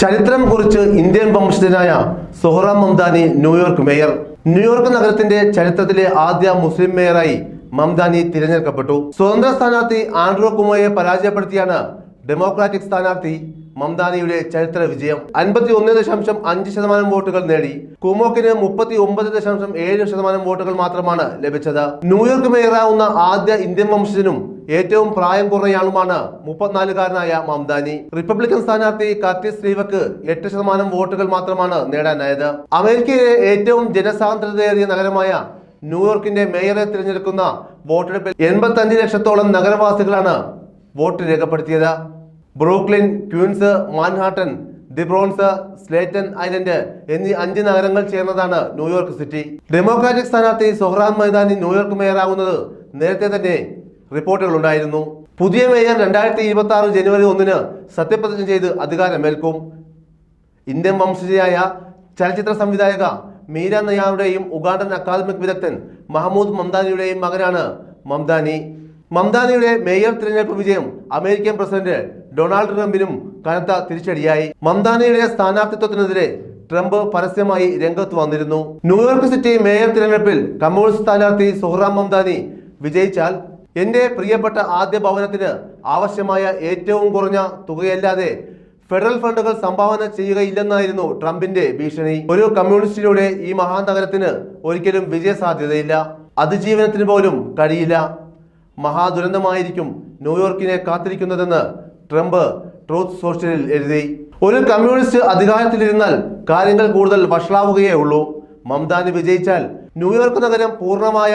ചരിത്രം കുറിച്ച് ഇന്ത്യൻ വംശജനായ Zohran Mamdani New York mayor. New York നഗരത്തിന്റെ ചരിത്രത്തിലെ ആദ്യ മുസ്ലിം മേയറായി മംദാനി തിരഞ്ഞെടുക്കപ്പെട്ടു. സ്വതന്ത്ര സ്ഥാനാർത്ഥി ആൻഡ്രോ കുമോയെ പരാജയപ്പെടുത്തിയാണ് ഡെമോക്രാറ്റിക് സ്ഥാനാർത്ഥി മംദാനിയുടെ ചരിത്ര വിജയം. അൻപത്തി ഒന്ന് ദശാംശം അഞ്ച് ശതമാനം വോട്ടുകൾ നേടി. കുമോക്കിന് മുപ്പത്തി ഒമ്പത് ദശാംശം ഏഴ് ശതമാനം വോട്ടുകൾ മാത്രമാണ് ലഭിച്ചത്. ന്യൂയോർക്ക് മേയറാവുന്ന ആദ്യ ഇന്ത്യൻ വംശജനും ഏറ്റവും പ്രായം കുറഞ്ഞയാളുമാണ് മുപ്പത്തിനാലുകാരനായ മംദാനി. റിപ്പബ്ലിക്കൻ സ്ഥാനാർത്ഥി കർട്ടിസ് ശ്രീവക്ക് എട്ട് ശതമാനം വോട്ടുകൾ മാത്രമാണ് നേടാനായത്. അമേരിക്കയിലെ ഏറ്റവും ജനസാന്ദ്രതയേറിയ നഗരമായ ന്യൂയോർക്കിന്റെ മേയറെ തിരഞ്ഞെടുക്കുന്ന വോട്ടെടുപ്പിൽ എൺപത്തി അഞ്ച് ലക്ഷത്തോളം നഗരവാസികളാണ് വോട്ട് രേഖപ്പെടുത്തിയത്. Brooklyn Queens Manhattan the Bronx Staten Island എന്നീ അഞ്ച് നഗരങ്ങൾ ചേർന്നതാണ് ന്യൂയോർക്ക് സിറ്റി. ഡെമോക്രാറ്റിക് സ്ഥാനാർത്ഥി സൊഹ്റാൻ മൈതാനി ന്യൂയോർക്ക് മേയറാകുന്നത് നേരത്തെ തന്നെ റിപ്പോർട്ടുകളുണ്ടായിരുന്നു. പുതിയ മേയർ രണ്ടായിരത്തി ഇരുപത്തി ആറ് ജനുവരി ഒന്നിന് സത്യപ്രതിജ്ഞ ചെയ്ത് അധികാരമേൽക്കും. ഇന്ത്യൻ വംശജയായ ചലച്ചിത്ര സംവിധായക മീര നയാറുടെയും ഉഗാണ്ടൻ അക്കാദമിക് വിദഗ്ധൻ മഹമ്മൂദ് മംദാനിയുടെയും മകനാണ് മംദാനി. മംദാനിയുടെ മേയർ തിരഞ്ഞെടുപ്പ് വിജയം അമേരിക്കൻ പ്രസിഡന്റ് ഡൊണാൾഡ് ട്രംപിനും കനത്ത തിരിച്ചടിയായി. മംദാനിയുടെ സ്ഥാനാർത്ഥിത്വത്തിനെതിരെ ട്രംപ് പരസ്യമായി രംഗത്ത് വന്നിരുന്നു. ന്യൂയോർക്ക് സിറ്റി മേയർ തിരഞ്ഞെടുപ്പിൽ കമ്മ്യൂണിസ്റ്റ് സ്ഥാനാർത്ഥി സുഹ്റാം മംദാനി വിജയിച്ചാൽ എന്റെ പ്രിയപ്പെട്ട ആദ്യ ഭവനത്തിന് ആവശ്യമായ ഏറ്റവും കുറഞ്ഞ തുകയല്ലാതെ ഫെഡറൽ ഫണ്ടുകൾ സംഭാവന ചെയ്യുകയില്ലെന്നായിരുന്നു ട്രംപിന്റെ ഭീഷണി. ഒരു കമ്മ്യൂണിസ്റ്റിലൂടെ ഈ മഹാനഗരത്തിന് ഒരിക്കലും വിജയ സാധ്യതയില്ല അതിജീവനത്തിന് പോലും കഴിയില്ല. മഹാദുരന്തമായിരിക്കും ന്യൂയോർക്കിനെ കാത്തിരിക്കുന്നതെന്ന് ട്രംപ് ട്രൂത്ത് സോഷ്യലിൽ എഴുതി. ഒരു കമ്മ്യൂണിസ്റ്റ് അധികാരത്തിലിരുന്നാൽ കാര്യങ്ങൾ കൂടുതൽ വഷളാവുകയേ ഉള്ളൂ. മംദാനി വിജയിച്ചാൽ ന്യൂയോർക്ക് നഗരം പൂർണമായ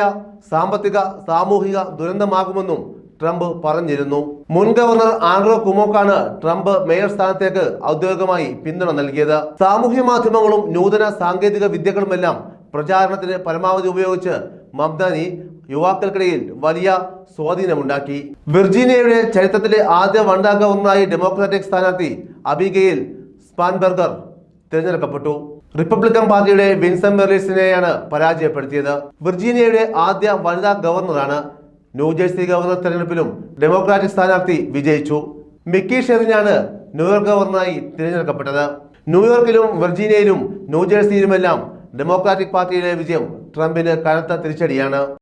സാമ്പത്തിക സാമൂഹിക ദുരന്തമാകുമെന്നും ട്രംപ് പറഞ്ഞിരുന്നു. മുൻ ഗവർണർ ആൻഡ്രോ കുമോക്കാണ് ട്രംപ് മേയർ സ്ഥാനത്തേക്ക് ഔദ്യോഗികമായി പിന്തുണ നൽകിയത്. സാമൂഹ്യ മാധ്യമങ്ങളും നൂതന സാങ്കേതിക വിദ്യകളുമെല്ലാം പ്രചാരണത്തിന് പരമാവധി ഉപയോഗിച്ച് മംദാനി യുവാക്കൾക്കിടയിൽ വലിയ സ്വാധീനമുണ്ടാക്കി. വിർജീനിയയുടെ ചരിത്രത്തിലെ ആദ്യ വനിതാ ഗവർണറായി ഡെമോക്രാറ്റിക് സ്ഥാനാർത്ഥി അബിഗയിൽ സ്പാൻബർഗർ തിരഞ്ഞെടുക്കപ്പെട്ടു. റിപ്പബ്ലിക്കൻ പാർട്ടിയുടെ വിൻസൺ മെർലിസിനെയാണ് പരാജയപ്പെടുത്തിയത്. വിർജീനിയയുടെ ആദ്യ വനിതാ ഗവർണറാണ് ന്യൂജേഴ്സി ഗവർണർ തെരഞ്ഞെടുപ്പിലും ഡെമോക്രാറ്റിക് സ്ഥാനാർത്ഥി വിജയിച്ചു. മിക്കി ഷെറിനാണ് ന്യൂയോർക്ക് ഗവർണറായി തിരഞ്ഞെടുക്കപ്പെട്ടത്. ന്യൂയോർക്കിലും വിർജീനിയയിലും ന്യൂജേഴ്സിയിലുമെല്ലാം ഡെമോക്രാറ്റിക് പാർട്ടിയുടെ വിജയം ട്രംപിന് കനത്ത തിരിച്ചടിയാണ്.